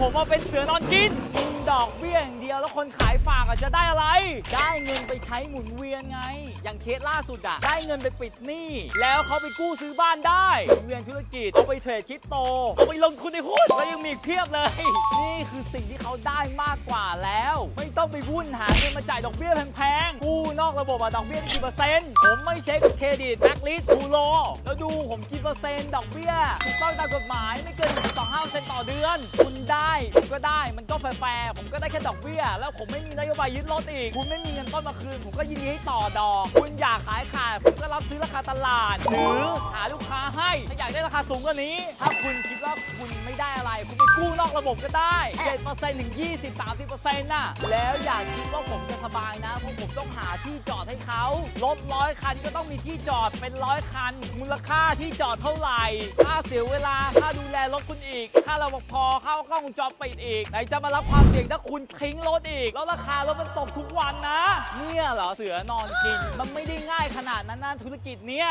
ผมมาเป็นเสือนอนกินกินดอกเบี้ยอย่างเดียวแล้วคนขายฝากอะจะได้อะไร ได้เงินไปใช้หมุนเวียนไง อย่างเคสล่าสุดอะได้เงินไปปิดหนี้แล้วเขาไปกู้ซื้อบ้านได้หมุนเวียนธุรกิจเอาไปเทรดคริปโตเอาไปลงทุนในหุ้นแล้วยังมีเพียบเลย นี่คือสิ่งที่เขาได้มากกว่าแล้ว ไม่ต้องไปวุ่นหาเงินมาจ่ายดอกเบี้ยแพงๆกู้นอกระบบอะดอกเบี้ยกี่เปอร์เซ็นต์ผมไม่เช็คเครดิตแบ็กลิสต์ทูโลแล้วดูผมคิดเปอร์เซ็นต์ดอกเบี้ยถูกต้องตามกฎหมายไม่เกิน เซนต่อเดือน คุณได้ผมก็ได้มันก็แฟร์ผมก็ได้แค่ดอกเบี้ย แล้วผมไม่มีนโยบายยึดรถอีก คุณไม่มีเงินต้นมาคืน ผมก็ยินดีให้ต่อดอก คุณอยากขายขาดผมก็รับซื้อราคาตลาด หรือหาลูกค้าให้ถ้าอยากได้ราคาสูงกว่านี้ ถ้าคุณคิดว่าคุณ กู้นอกระบบก็ได้7%ถึง20 30%น่ะ แล้วอย่าคิดว่าผมจะสบายนะ เพราะผมต้องหาที่จอดให้เขารถร้อยคันก็ต้องมีที่จอดเป็นร้อยคัน มูลค่าที่จอดเท่าไหร่ ค่าเสียเวลา ค่าดูแลรถคุณอีก ค่ารปภค่ากล้องวงจรปิดอีก ไหนจะมารับความเสี่ยงถ้าคุณทิ้งรถอีก แล้วราคารถมันตกทุกวันนะ เนี่ยเหรอเสือนอนกิน มันไม่ได้ง่ายขนาดนั้นนะธุรกิจเนี้ย